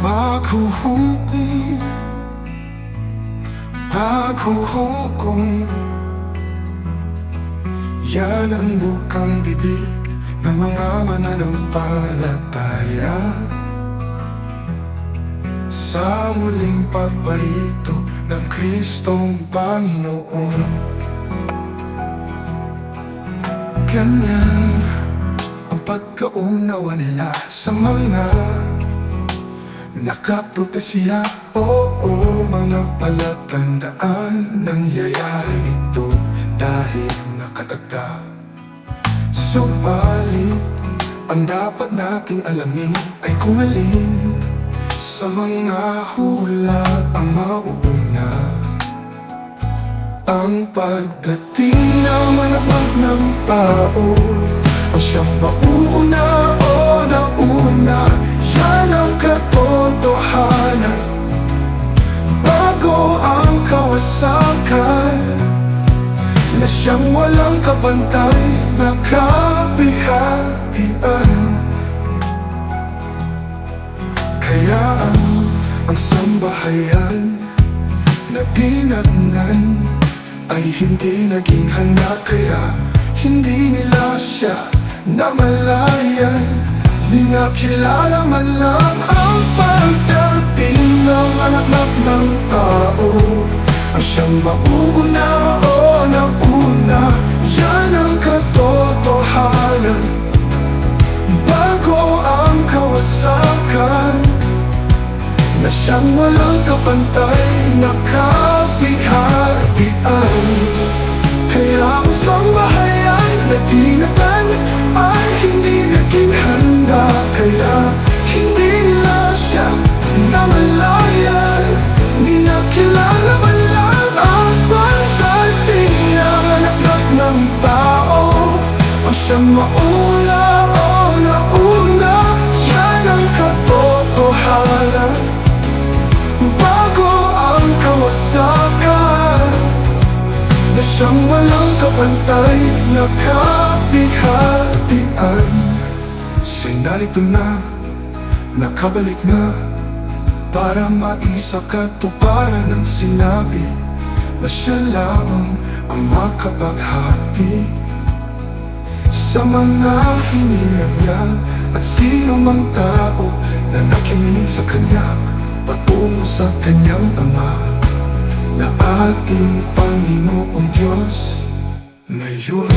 Maghuhukom Maghuhukom Yan ang bukang bibig ng mga mananampalataya. Sa muling ng Kristong Panginoon. Ganyan ang pagkaunawa nila sa mga Nakapropesya, oo, mga palatandaan. Nangyayari ito dahil nakatagda Subalit, ang dapat nating alamin ay kung alin Sa mga hula ang mauuna. Ang pagdating ng anak ng tao Ang siyang mauuna ang kawasakan Na siyang walang kapantay na kapihatian Kaya ang, ang sambahayan na dinagnan ay hindi naging handa. Kaya hindi nila siya namalayan Di nga kilala man lang ang pagdating siyang mauuna o nauna. Yan ang katotohanan. Bago ang kawasakan na siyang walang kapantay na kapihatian. Kaya ang mauna o nauna Yan ang katotohanan Bago ang kawasakan Na siyang walang kapantay na kapihatian Siya'y narito na, nakabalik na Para maisa katuparan ng sinabi Na siya lamang ang makapaghati Sa mga hinirang niya At sino mang tao na nakinig sa kanya Patungo sa kanyang ama Na ating Panginoong Diyos Ngayon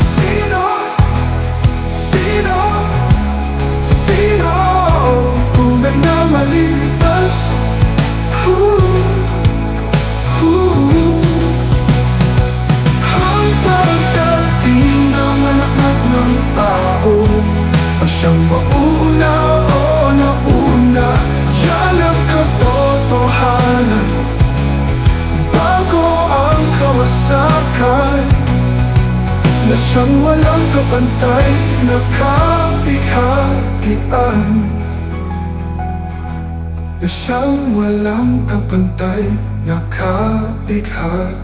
Sino? Sino? Siyang mauna o nauna. Yan ang katotohanan. Bago ang kawasakan Na siyang walang kapantay na kapihatian Na siyang walang kapantay na kapighatian